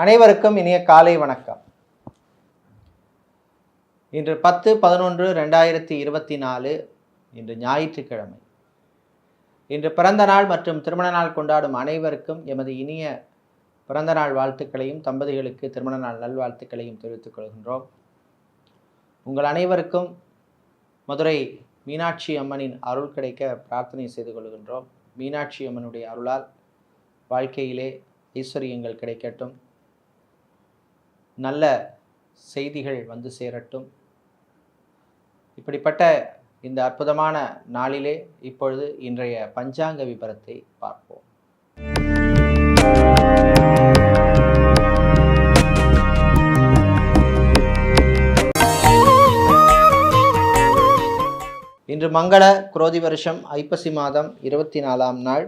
அனைவருக்கும் இனிய காலை வணக்கம். இன்று பத்து பதினொன்று ரெண்டாயிரத்தி இருபத்தி நாலு இன்று ஞாயிற்றுக்கிழமை. இன்று பிறந்த நாள் மற்றும் திருமண நாள் கொண்டாடும் அனைவருக்கும் எமது இனிய பிறந்த நாள் வாழ்த்துக்களையும் தம்பதிகளுக்கு திருமண நாள் நல்வாழ்த்துக்களையும் தெரிவித்துக் கொள்கின்றோம். உங்கள் அனைவருக்கும் மதுரை மீனாட்சி அம்மனின் அருள் கிடைக்க பிரார்த்தனை செய்து கொள்கின்றோம். மீனாட்சி அம்மனுடைய அருளால் வாழ்க்கையிலே ஐஸ்வர்யங்கள் கிடைக்கட்டும். நல்ல செய்திகள் வந்து சேரட்டும். இப்படிப்பட்ட இந்த அற்புதமான நாளிலே இப்பொழுது இன்றைய பஞ்சாங்க விபரத்தை பார்ப்போம். இன்று மங்கள குரோதி வருஷம் ஐப்பசி மாதம் இருபத்தி நாலாம் நாள்.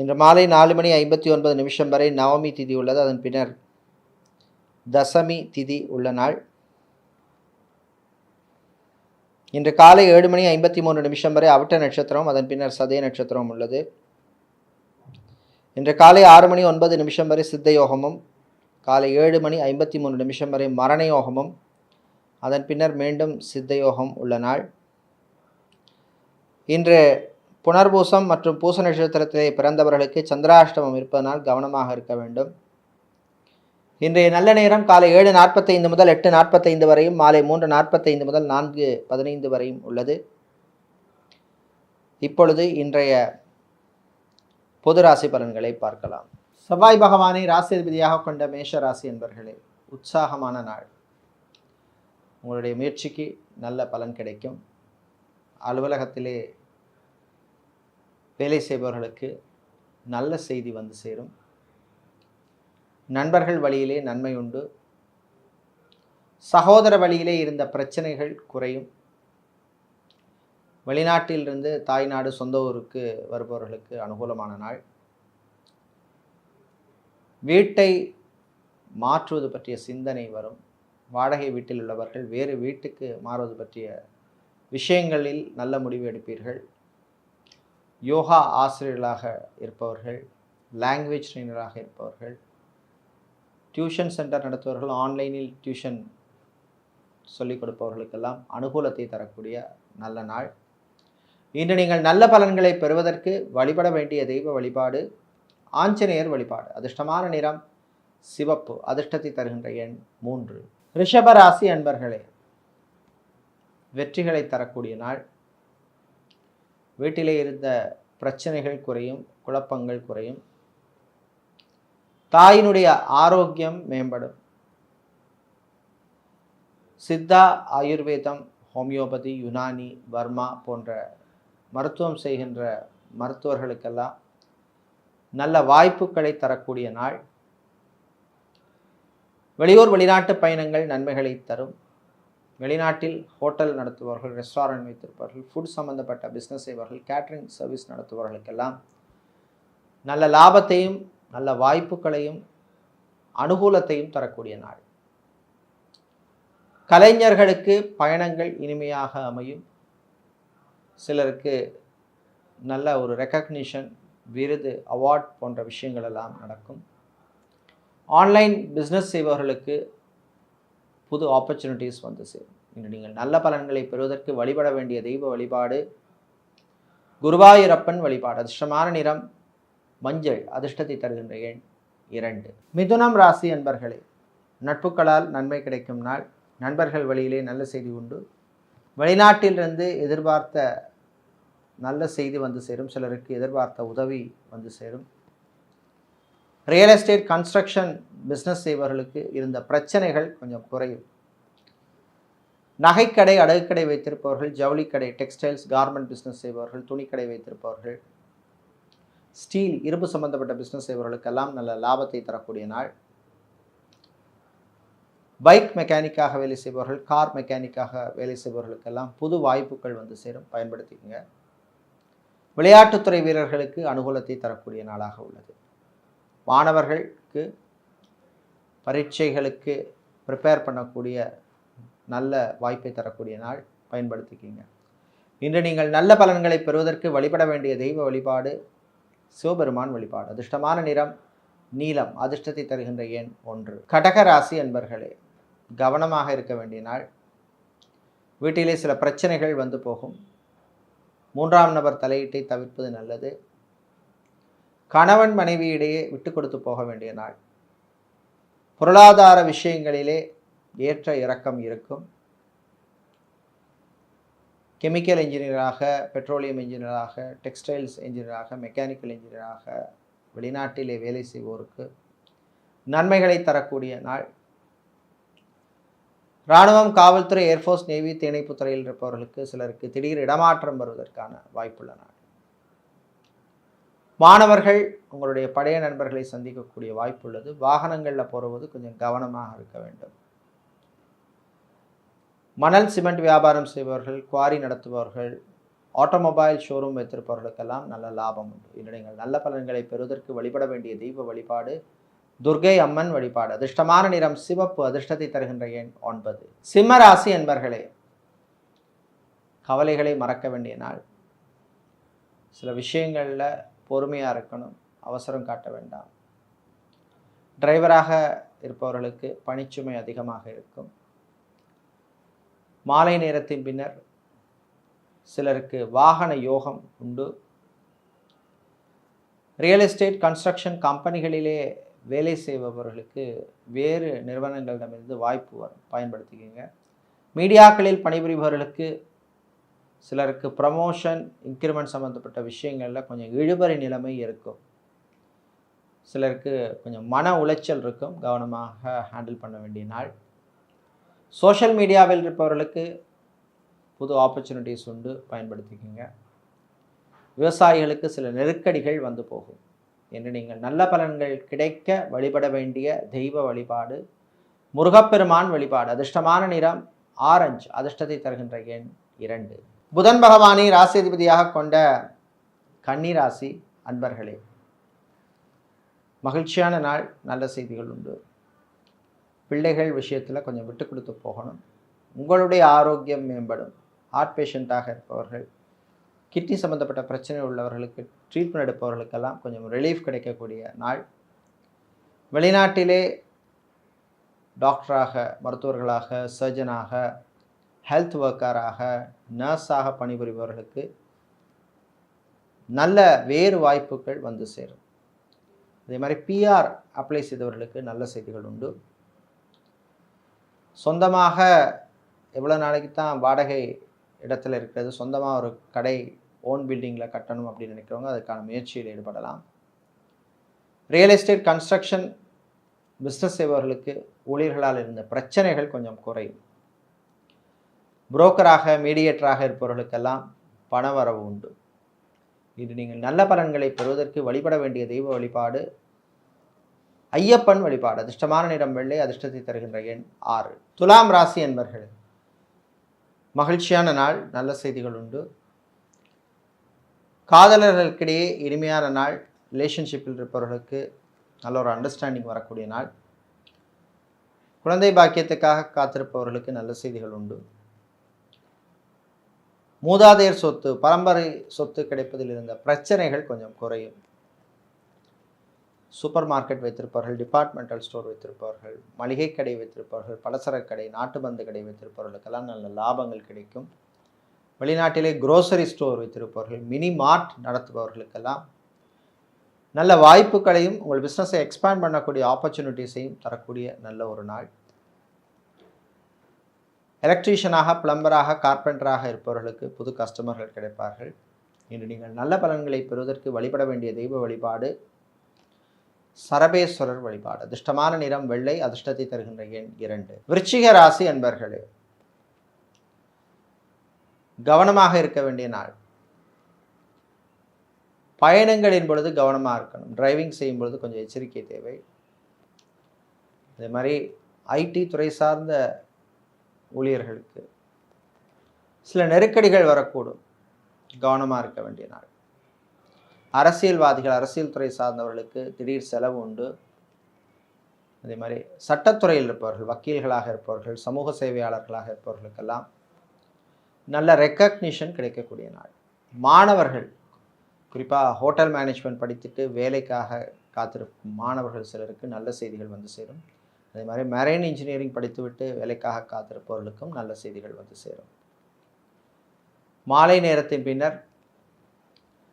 இன்று மாலை நாலு மணி ஐம்பத்தி ஒன்பது நிமிஷம் வரை நவமி திதி உள்ளது. அதன் பின்னர் தசமி திதி உள்ள நாள். இன்று காலை ஏழு மணி ஐம்பத்தி மூன்று நிமிஷம் வரை அவிட்ட நட்சத்திரம் அதன் பின்னர் சதய நட்சத்திரம் உள்ளது. இன்று காலை ஆறு மணி ஒன்பது நிமிஷம் வரை சித்த யோகமும் காலை ஏழு மணி ஐம்பத்தி மூணு நிமிஷம் வரை மரண யோகமும் அதன் பின்னர் மீண்டும் சித்த யோகம் உள்ள நாள். இன்று புனர்பூசம் மற்றும் பூச நட்சத்திரத்திலே பிறந்தவர்களுக்கு சந்திராஷ்டமம் இருப்பதனால் கவனமாக இருக்க வேண்டும். இன்றைய நல்ல நேரம் காலை ஏழு நாற்பத்தைந்து முதல் எட்டு நாற்பத்தைந்து வரையும் மாலை மூன்று நாற்பத்தைந்து முதல் நான்கு பதினைந்து வரையும் உள்ளது. இப்பொழுது இன்றைய பொது ராசி பலன்களை பார்க்கலாம். செவ்வாய் பகவானை ராசிபதியாக கொண்ட மேஷ ராசி என்பர்களே உற்சாகமான நாள். உங்களுடைய முயற்சிக்கு நல்ல பலன் கிடைக்கும். அலுவலகத்திலே வேலை செய்பவர்களுக்கு நல்ல செய்தி வந்து சேரும். நண்பர்கள் வழியிலே நன்மை உண்டு. சகோதர வழியிலே இருந்த பிரச்சனைகள் குறையும். வெளிநாட்டிலிருந்து தாய்நாடு சொந்த ஊருக்கு வருபவர்களுக்கு அனுகூலமான நாள். வீட்டை மாற்றுவது பற்றிய சிந்தனை வரும். வாடகை வீட்டில் உள்ளவர்கள் வேறு வீட்டுக்கு மாறுவது பற்றிய விஷயங்களில் நல்ல முடிவு எடுப்பீர்கள். யோகா ஆசிரியர்களாக இருப்பவர்கள் லாங்குவேஜ் ட்ரெயினராக இருப்பவர்கள் டியூஷன் சென்டர் நடத்துபவர்கள் ஆன்லைனில் டியூஷன் சொல்லிக் கொடுப்பவர்களுக்கெல்லாம் அனுகூலத்தை தரக்கூடிய நல்ல நாள். இன்று நீங்கள் நல்ல பலன்களை பெறுவதற்கு வழிபட வேண்டிய தெய்வ வழிபாடு ஆஞ்சநேயர் வழிபாடு அதிர்ஷ்டமான நிறம் சிவப்பு அதிர்ஷ்டத்தை தருகின்ற எண் மூன்று. ரிஷபராசி அன்பர்களே வெற்றிகளை தரக்கூடிய நாள். வீட்டிலே இருந்த பிரச்சனைகள் குறையும் குழப்பங்கள் குறையும். தாயினுடைய ஆரோக்கியம் மேம்படும். சித்தா ஆயுர்வேதம் ஹோமியோபதி யுனானி வர்மா போன்ற மருத்துவம் செய்கின்ற மருத்துவர்களுக்கெல்லாம் நல்ல வாய்ப்புகளை தரக்கூடிய நாள். வெளியூர் வெளிநாட்டு பயணங்கள் நன்மைகளை தரும். வெளிநாட்டில் ஹோட்டல் நடத்துபவர்கள் ரெஸ்டாரண்ட் வைத்திருப்பவர்கள் ஃபுட் சம்பந்தப்பட்ட பிஸ்னஸ் செய்பவர்கள் கேட்ரிங் சர்வீஸ் நடத்துபவர்களுக்கெல்லாம் நல்ல லாபத்தையும் நல்ல வாய்ப்புகளையும் அனுகூலத்தையும் தரக்கூடிய நாள். கலைஞர்களுக்கு பயணங்கள் இனிமையாக அமையும். சிலருக்கு நல்ல ஒரு ரெக்கக்னிஷன் விருது அவார்ட் போன்ற விஷயங்கள் எல்லாம் நடக்கும். ஆன்லைன் பிஸ்னஸ் செய்பவர்களுக்கு புது ஆப்பர்ச்சுனிட்டிஸ் வந்து சேரும். இன்று நீங்கள் நல்ல பலன்களை பெறுவதற்கு வழிபட வேண்டிய தெய்வ வழிபாடு குருவாயூரப்பன் வழிபாடு அதிர்ஷ்டமான நிறம் மஞ்சள் அதிர்ஷ்டத்தை தருகின்ற எண் இரண்டு. மிதுனம் ராசி அன்பர்களே நட்புகளால் நன்மை கிடைக்கும் நாள். நண்பர்கள் வழியிலே நல்ல செய்தி உண்டு. வெளிநாட்டிலிருந்து எதிர்பார்த்த நல்ல செய்தி வந்து சேரும். சிலருக்கு எதிர்பார்த்த உதவி வந்து சேரும். ரியல் எஸ்டேட் கன்ஸ்ட்ரக்ஷன் பிஸ்னஸ் செய்பவர்களுக்கு இருந்த பிரச்சனைகள் கொஞ்சம் குறையும். நகைக்கடை அடகுக்கடை வைத்திருப்பவர்கள் ஜவுளிக்கடை டெக்ஸ்டைல்ஸ் கார்மெண்ட் பிஸ்னஸ் செய்பவர்கள் துணிக்கடை வைத்திருப்பவர்கள் ஸ்டீல் இரும்பு சம்பந்தப்பட்ட பிஸ்னஸ் செய்பவர்களுக்கெல்லாம் நல்ல லாபத்தை தரக்கூடிய நாள். பைக் மெக்கானிக்காக வேலை செய்பவர்கள் கார் மெக்கானிக்காக வேலை செய்பவர்களுக்கெல்லாம் புது வாய்ப்புகள் வந்து சேரும். பயன்படுத்திக்கங்க. விளையாட்டுத்துறை வீரர்களுக்கு அனுகூலத்தை தரக்கூடிய நாளாக உள்ளது. மாணவர்களுக்கு பரீட்சைகளுக்கு ப்ரிப்பேர் பண்ணக்கூடிய நல்ல வாய்ப்பை தரக்கூடிய நாள். பயன்படுத்திக்கிங்க. இன்று நீங்கள் நல்ல பலன்களை பெறுவதற்கு வழிபட வேண்டிய தெய்வ வழிபாடு சிவபெருமான் வழிபாடு. அதிர்ஷ்டமான நிறம் நீலம் அதிர்ஷ்டத்தை தருகின்ற எண் ஒன்று. கடக ராசி என்பர்களே கவனமாக இருக்க வேண்டிய நாள். வீட்டிலே சில பிரச்சனைகள் வந்து போகும். மூன்றாம் நபர் தலையீட்டை தவிர்ப்பது நல்லது. கணவன் மனைவியிடையே விட்டு கொடுத்து போக வேண்டிய நாள். பொருளாதார விஷயங்களிலே ஏற்ற இறக்கம் இருக்கும். கெமிக்கல் இன்ஜினியராக பெட்ரோலியம் இன்ஜினியராக டெக்ஸ்டைல்ஸ் இன்ஜினியராக மெக்கானிக்கல் இன்ஜினியராக வெளிநாட்டிலே வேலை செய்வோருக்கு நன்மைகளை தரக்கூடிய நாள். இராணுவம் காவல்துறை ஏர்ஃபோர்ஸ் நேவி தீயணைப்புத் துறையில் இருப்பவர்களுக்கு சிலருக்கு திடீர் இடமாற்றம் வருவதற்கான வாய்ப்புள்ள நாள். மாணவர்கள் உங்களுடைய பழைய நண்பர்களை சந்திக்கக்கூடிய வாய்ப்புள்ளது. வாகனங்களில் போகிறது கொஞ்சம் கவனமாக இருக்க வேண்டும். மணல் சிமெண்ட் வியாபாரம் செய்பவர்கள் குவாரி நடத்துபவர்கள் ஆட்டோமொபைல் ஷோரூம் வைத்திருப்பவர்களுக்கெல்லாம் நல்ல லாபம் உண்டு. இன்று நீங்கள் நல்ல பலன்களை பெறுவதற்கு வழிபட வேண்டிய தெய்வ வழிபாடு துர்கை அம்மன் வழிபாடு. அதிர்ஷ்டமான நிறம் சிவப்பு அதிர்ஷ்டத்தை தருகின்ற எண் ஒன்பது. சிம்ம ராசி என்பர்களே கவலைகளை மறக்க வேண்டிய நாள். சில விஷயங்களில் பொறுமையாக இருக்கணும். அவசரம் காட்ட வேண்டாம். டிரைவராக இருப்பவர்களுக்கு பணிச்சுமை அதிகமாக இருக்கும். மாலை நேரத்தின் பின்னர் சிலருக்கு வாகன யோகம் உண்டு. ரியல் எஸ்டேட் கன்ஸ்ட்ரக்ஷன் கம்பெனிகளிலே வேலை செய்பவர்களுக்கு வேறு நிறுவனங்களிடமிருந்து வாய்ப்பு வரும். பயன்படுத்திக்கோங்க. மீடியாக்களில் பணிபுரிபவர்களுக்கு சிலருக்கு ப்ரமோஷன் இன்க்ரிமெண்ட் சம்மந்தப்பட்ட விஷயங்களில் கொஞ்சம் இழுபறி நிலைமை இருக்கும். சிலருக்கு கொஞ்சம் மன உளைச்சல் இருக்கும். கவனமாக ஹேண்டில் பண்ண வேண்டிய நாள். சோஷியல் மீடியாவில் இருப்பவர்களுக்கு புது ஆப்பர்ச்சுனிட்டிஸ் உண்டு. பயன்படுத்திக்கோங்க. விவசாயிகளுக்கு சில நெருக்கடிகள் வந்து போகும். என்று நீங்கள் நல்ல பலன்கள் கிடைக்க வழிபட வேண்டிய தெய்வ வழிபாடு முருகப்பெருமான் வழிபாடு அதிர்ஷ்டமான நிறம் ஆரஞ்சு அதிர்ஷ்டத்தை தருகின்ற எண் இரண்டு. புதன் பகவானை ராசிதிபதியாக கொண்ட கன்னிராசி அன்பர்களே மகிழ்ச்சியான நாள் நல்ல செய்திகள் உண்டு. பிள்ளைகள் விஷயத்தில் கொஞ்சம் விட்டு கொடுத்து போகணும். உங்களுடைய ஆரோக்கியம் மேம்படும். ஹார்ட் பேஷண்ட்டாக இருப்பவர்கள் கிட்னி சம்மந்தப்பட்ட பிரச்சனை உள்ளவர்களுக்கு ட்ரீட்மெண்ட் எடுப்பவர்களுக்கெல்லாம் கொஞ்சம் ரிலீஃப் கிடைக்கக்கூடிய நாள். வெளிநாட்டிலே டாக்டராக மருத்துவர்களாக சர்ஜனாக ஹெல்த் ஒர்க்கராக நர்ஸாக பணிபுரிபவர்களுக்கு நல்ல வேறு வாய்ப்புகள் வந்து சேரும். அதே மாதிரி பிஆர் அப்ளை செய்தவர்களுக்கு நல்ல செய்திகள் உண்டு. சொந்தமாக எவ்வளோ நாளைக்கு தான் வாடகை இடத்துல இருக்கிறது சொந்தமாக ஒரு கடை ஓன் பில்டிங்கில் கட்டணும் அப்படின்னு நினைக்கிறவங்க அதுக்கான முயற்சியில் ஈடுபடலாம். ரியல் எஸ்டேட் கன்ஸ்ட்ரக்ஷன் பிஸ்னஸ் செய்பவர்களுக்கு ஊழியர்களால் இருந்த பிரச்சனைகள் கொஞ்சம் குறையும். புரோக்கராக மீடியேட்டராக இருப்பவர்களுக்கெல்லாம் பண வரவு உண்டு. இது நீங்கள் நல்ல பலன்களை பெறுவதற்கு வழிபட வேண்டிய தெய்வ வழிபாடு. ஐயப்பன் வழிபாடு அதிர்ஷ்டமான நிறம் வெள்ளை அதிர்ஷ்டத்தை தருகின்ற எண் ஆறு. துலாம் ராசி என்பர்கள் மகிழ்ச்சியான நாள் நல்ல செய்திகள் உண்டு. காதலர்களுக்கிடையே இனிமையான நாள் ரிலேஷன்ஷிப்பில் இருப்பவர்களுக்கு நல்ல ஒரு அண்டர்ஸ்டாண்டிங் வரக்கூடிய நாள். குழந்தை பாக்கியத்துக்காக காத்திருப்பவர்களுக்கு நல்ல செய்திகள் உண்டு. மூதாதையர் சொத்து பரம்பரை சொத்து கிடைப்பதில் இருந்த பிரச்சனைகள் கொஞ்சம் குறையும். சூப்பர் மார்க்கெட் வைத்திருப்பவர்கள் டிபார்ட்மெண்டல் ஸ்டோர் வைத்திருப்பவர்கள் மளிகை கடை வைத்திருப்பவர்கள் பலசரக் கடை நாட்டு கடை வைத்திருப்பவர்களுக்கெல்லாம் நல்ல லாபங்கள் கிடைக்கும். வெளிநாட்டிலே குரோசரி ஸ்டோர் வைத்திருப்பவர்கள் மினி மார்ட் நடத்துபவர்களுக்கெல்லாம் நல்ல வாய்ப்புகளையும் உங்கள் பிஸ்னஸை எக்ஸ்பேண்ட் பண்ணக்கூடிய ஆப்பர்ச்சுனிட்டிஸையும் தரக்கூடிய நல்ல ஒரு நாள். எலக்ட்ரீஷியனாக பிளம்பராக கார்பெண்டராக இருப்பவர்களுக்கு புது கஸ்டமர்கள் கிடைப்பார்கள். இன்று நீங்கள் நல்ல பலன்களை பெறுவதற்கு வழிபட வேண்டிய தெய்வ வழிபாடு சரபேஸ்வரர் வழிபாடு. அதிர்ஷ்டமான நிறம் வெள்ளை அதிர்ஷ்டத்தை தருகின்ற எண் இரண்டு. விருச்சிக ராசி அன்பர்களே கவனமாக இருக்க வேண்டிய நாள். பயணங்களின் பொழுது கவனமாக இருக்கணும். டிரைவிங் செய்யும் பொழுது கொஞ்சம் எச்சரிக்கை தேவை. அதே மாதிரி ஐடி துறை சார்ந்த ஊழியர்களுக்கு. சில நெருக்கடிகள் வரக்கூடும். கவனமாக இருக்க வேண்டிய நாள். அரசியல்வாதிகள் அரசியல் துறை சார்ந்தவர்களுக்கு திடீர் செலவு உண்டு. அதே மாதிரி சட்டத்துறையில் இருப்பவர்கள் வக்கீல்களாக இருப்பவர்கள் சமூக சேவையாளர்களாக இருப்பவர்களுக்கெல்லாம் நல்ல ரெக்கக்னிஷன் கிடைக்கக்கூடிய நாள். மாணவர்கள் குறிப்பாக ஹோட்டல் மேனேஜ்மெண்ட் படித்துட்டு வேலைக்காக காத்திருக்கும் மாணவர்கள் சிலருக்கு நல்ல செய்திகள் வந்து சேரும். அதே மாதிரி மெரைன் இன்ஜினியரிங் படித்துவிட்டு வேலைக்காக காத்திருப்பவர்களுக்கும் நல்ல செய்திகள் வந்து சேரும். மாலை நேரத்தின் பின்னர்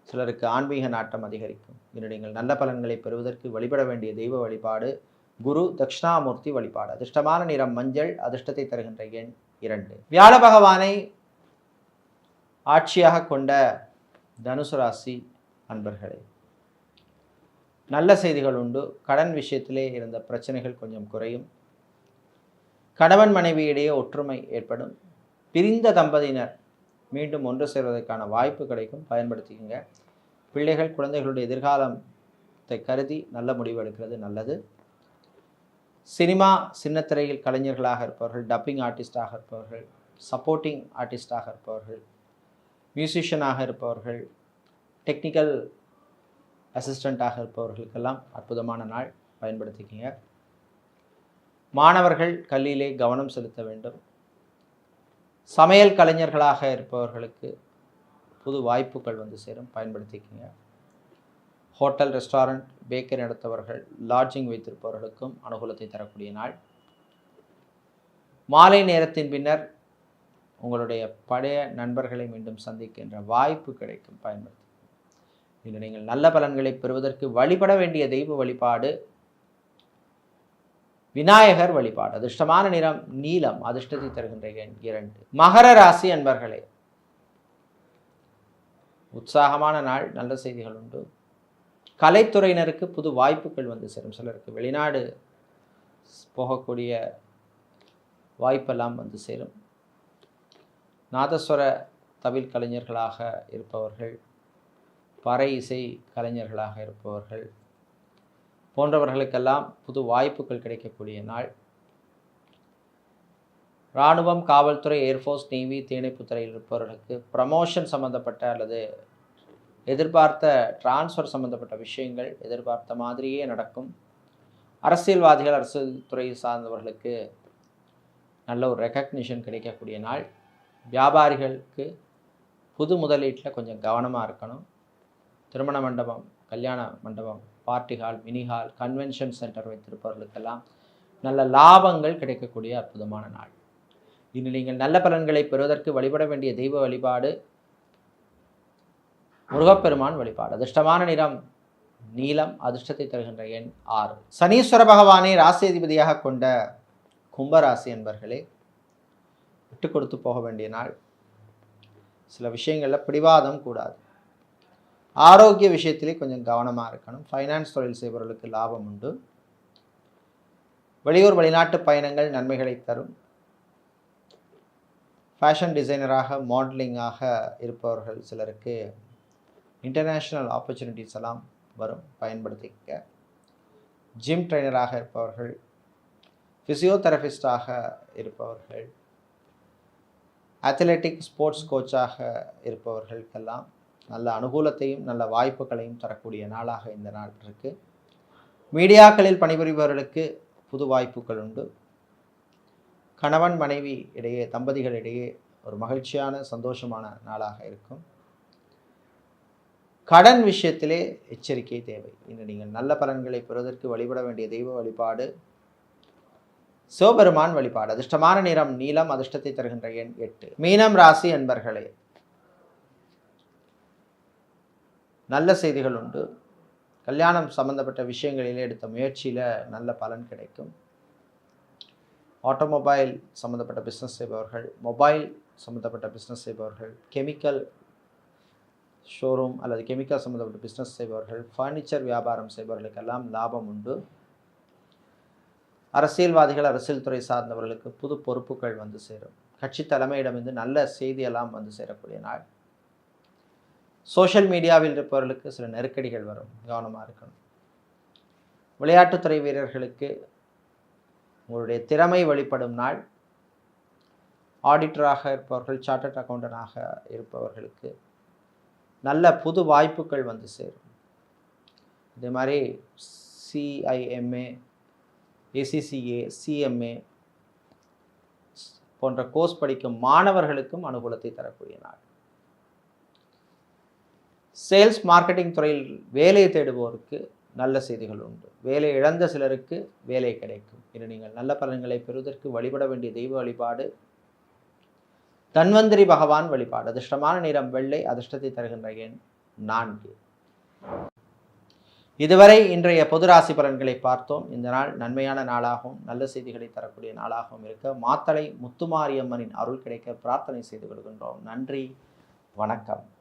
சிலருக்கு ஆன்மீக நாட்டம் அதிகரிக்கும். இன்று நீங்கள் நல்ல பலன்களை பெறுவதற்கு வழிபட வேண்டிய தெய்வ வழிபாடு குரு தட்சிணாமூர்த்தி வழிபாடு. அதிர்ஷ்டமான நிறம் மஞ்சள் அதிர்ஷ்டத்தை தருகின்ற எண் இரண்டு. வியாழ பகவானை ஆட்சியாக கொண்ட தனுசு ராசி அன்பர்களே நல்ல செய்திகள் உண்டு. கடன் விஷயத்திலே இருந்த பிரச்சனைகள் கொஞ்சம் குறையும். கணவன் மனைவியிடையே ஒற்றுமை ஏற்படும். பிரிந்த தம்பதியினர் மீண்டும் ஒன்று சேர்வதற்கான வாய்ப்பு கிடைக்கும். பயன்படுத்திக்கங்க. பிள்ளைகள் குழந்தைகளுடைய எதிர்காலத்தை கருதி நல்ல முடிவு எடுக்கிறது நல்லது. சினிமா சின்னத்திரையில் கலைஞர்களாக இருப்பவர்கள் டப்பிங் ஆர்டிஸ்டாக இருப்பவர்கள் சப்போர்ட்டிங் ஆர்டிஸ்டாக இருப்பவர்கள் மியூசிஷியனாக இருப்பவர்கள் டெக்னிக்கல் அசிஸ்டண்ட்டாக இருப்பவர்களுக்கெல்லாம் அற்புதமான நாள். பயன்படுத்திக்கிங்க. மாணவர்கள் கல்வியிலே கவனம் செலுத்த வேண்டும். சமையல் கலைஞர்களாக இருப்பவர்களுக்கு புது வாய்ப்புகள் வந்து சேரும். பயன்படுத்திக்கிங்க. ஹோட்டல் ரெஸ்டாரண்ட் பேக்கரி நடத்தவர்கள் லாட்ஜிங் வைத்திருப்பவர்களுக்கும் அனுகூலத்தை தரக்கூடிய நாள். மாலை நேரத்தின் பின்னர் உங்களுடைய பழைய நண்பர்களை மீண்டும் சந்திக்கின்ற வாய்ப்பு கிடைக்கும். பயன்படுத்தி இன்று நீங்கள் நல்ல பலன்களை பெறுவதற்கு வழிபட வேண்டிய தெய்வ வழிபாடு விநாயகர் வழிபாடு. அதிர்ஷ்டமான நிறம் நீலம் அதிர்ஷ்டத்தை தருகின்ற எண் இரண்டு. மகர ராசி அன்பர்களே உற்சாகமான நாள் நல்ல செய்திகள் உண்டு. கலைத்துறையினருக்கு புது வாய்ப்புகள் வந்து சேரும். சிலருக்கு வெளிநாடு போகக்கூடிய வாய்ப்பெல்லாம் வந்து சேரும். நாதஸ்வர தவில் கலைஞர்களாக இருப்பவர்கள் பறை இசை கலைஞர்களாக இருப்பவர்கள். போன்றவர்களுக்கெல்லாம் புது வாய்ப்புகள் கிடைக்கக்கூடிய நாள். இராணுவம் காவல்துறை ஏர்ஃபோர்ஸ் நேவி தீயணைப்புத்துறையில் இருப்பவர்களுக்கு ப்ரமோஷன் சம்மந்தப்பட்ட அல்லது எதிர்பார்த்த டிரான்ஸ்ஃபர் சம்மந்தப்பட்ட விஷயங்கள் எதிர்பார்த்த மாதிரியே நடக்கும். அரசியல்வாதிகள் அரசியல் துறை சார்ந்தவர்களுக்கு நல்ல ஒரு ரெக்கக்னிஷன் கிடைக்கக்கூடிய நாள். வியாபாரிகளுக்கு புது முதலீட்டில் கொஞ்சம் கவனமாக இருக்கணும். திருமண மண்டபம் கல்யாண மண்டபம் party hall mini hall convention centre வைத்திருப்பவர்களுக்கெல்லாம் நல்ல லாபங்கள் கிடைக்கக்கூடிய அற்புதமான நாள். இன்று நீங்கள் நல்ல பலன்களை பெறுவதற்கு வழிபட வேண்டிய தெய்வ வழிபாடு முருகப்பெருமான் வழிபாடு. அதிர்ஷ்டமான நிறம் நீலம் அதிர்ஷ்டத்தை தருகின்ற எண் ஆறு. சனீஸ்வர பகவானை ராசியதிபதியாக கொண்ட கும்பராசி என்பர்களே விட்டு கொடுத்து போக வேண்டிய நாள். சில விஷயங்களில் பிடிவாதம் கூடாது. ஆரோக்கிய விஷயத்திலே கொஞ்சம் கவனமாக இருக்கணும். ஃபைனான்ஸ் தொழில் செய்பவர்களுக்கு லாபம் உண்டு. வெளியூர் வெளிநாட்டு பயணங்கள் நன்மைகளை தரும். ஃபேஷன் டிசைனராக மாடலிங்காக இருப்பவர்கள் சிலருக்கு இன்டர்நேஷ்னல் ஆப்பர்ச்சுனிட்டிஸ் எல்லாம் வரும். பயன்படுத்திக்க. ஜிம் ட்ரைனராக இருப்பவர்கள் ஃபிசியோதெரபிஸ்டாக இருப்பவர்கள் அத்லெட்டிக் ஸ்போர்ட்ஸ் கோச்சாக இருப்பவர்களுக்கெல்லாம் நல்ல அனுகூலத்தையும் நல்ல வாய்ப்புகளையும் தரக்கூடிய நாளாக இந்த நாள் இருக்குது மீடியாக்களில் பணிபுரிபவர்களுக்கு புது வாய்ப்புகள் உண்டு. கணவன் மனைவி இடையே தம்பதிகளிடையே ஒரு மகிழ்ச்சியான சந்தோஷமான நாளாக இருக்கும். கடன் விஷயத்திலே எச்சரிக்கை தேவை. இன்று நீங்கள் நல்ல பலன்களை பெறுவதற்கு வழிபட வேண்டிய தெய்வ வழிபாடு சிவபெருமான் வழிபாடு அதிர்ஷ்டமான நிறம் நீலம் அதிர்ஷ்டத்தை தருகின்ற எண் எட்டு. மீனம் ராசி என்பர்களே நல்ல செய்திகள் உண்டு. கல்யாணம் சம்பந்தப்பட்ட விஷயங்களில் எடுத்த முயற்சியில் நல்ல பலன் கிடைக்கும். ஆட்டோமொபைல் சம்மந்தப்பட்ட பிஸ்னஸ் செய்பவர்கள் மொபைல் சம்மந்தப்பட்ட பிஸ்னஸ் செய்பவர்கள் கெமிக்கல் ஷோரூம் அல்லது கெமிக்கல் சம்மந்தப்பட்ட பிஸ்னஸ் செய்பவர்கள் ஃபர்னிச்சர் வியாபாரம் செய்பவர்களுக்கெல்லாம் லாபம் உண்டு. அரசியல்வாதிகள் அரசியல் துறை சார்ந்தவர்களுக்கு புது பொறுப்புகள் வந்து சேரும். கட்சி தலைமையிடமிருந்து நல்ல செய்தியெல்லாம் வந்து சேரக்கூடிய நாள். சோஷியல் மீடியாவில் இருப்பவர்களுக்கு சில நெருக்கடிகள் வரும். கவனமாக இருக்கணும். விளையாட்டுத்துறை வீரர்களுக்கு உங்களுடைய திறமை வெளிப்படும் நாள். ஆடிட்டராக இருப்பவர்கள் சார்ட்டட் அக்கௌண்டனாக இருப்பவர்களுக்கு நல்ல புது வாய்ப்புகள் வந்து சேரும். இதே மாதிரி சிஐஎம்ஏ ஏசிசிஏ சிஎம்ஏ போன்ற கோர்ஸ் படிக்கும் மாணவர்களுக்கும் அனுகூலத்தை தரக்கூடிய நாள். சேல்ஸ் மார்க்கெட்டிங் துறையில் வேலையை தேடுபவருக்கு நல்ல செய்திகள் உண்டு. வேலை இழந்த சிலருக்கு வேலை கிடைக்கும். இன்று நீங்கள் நல்ல பலன்களை பெறுவதற்கு வழிபட வேண்டிய தெய்வ வழிபாடு தன்வந்திரி பகவான் வழிபாடு. அதிர்ஷ்டமான நிறம் வெள்ளை அதிர்ஷ்டத்தை தருகின்ற எண் நான்கு. இதுவரை இன்றைய பொது ராசி பலன்களை பார்த்தோம். இந்த நாள் நன்மையான நாளாகவும் நல்ல செய்திகளை தரக்கூடிய நாளாகவும் இருக்க மாத்தளை முத்துமாரியம்மனின் அருள் கிடைக்க பிரார்த்தனை செய்து கொள்கின்றோம். நன்றி வணக்கம்.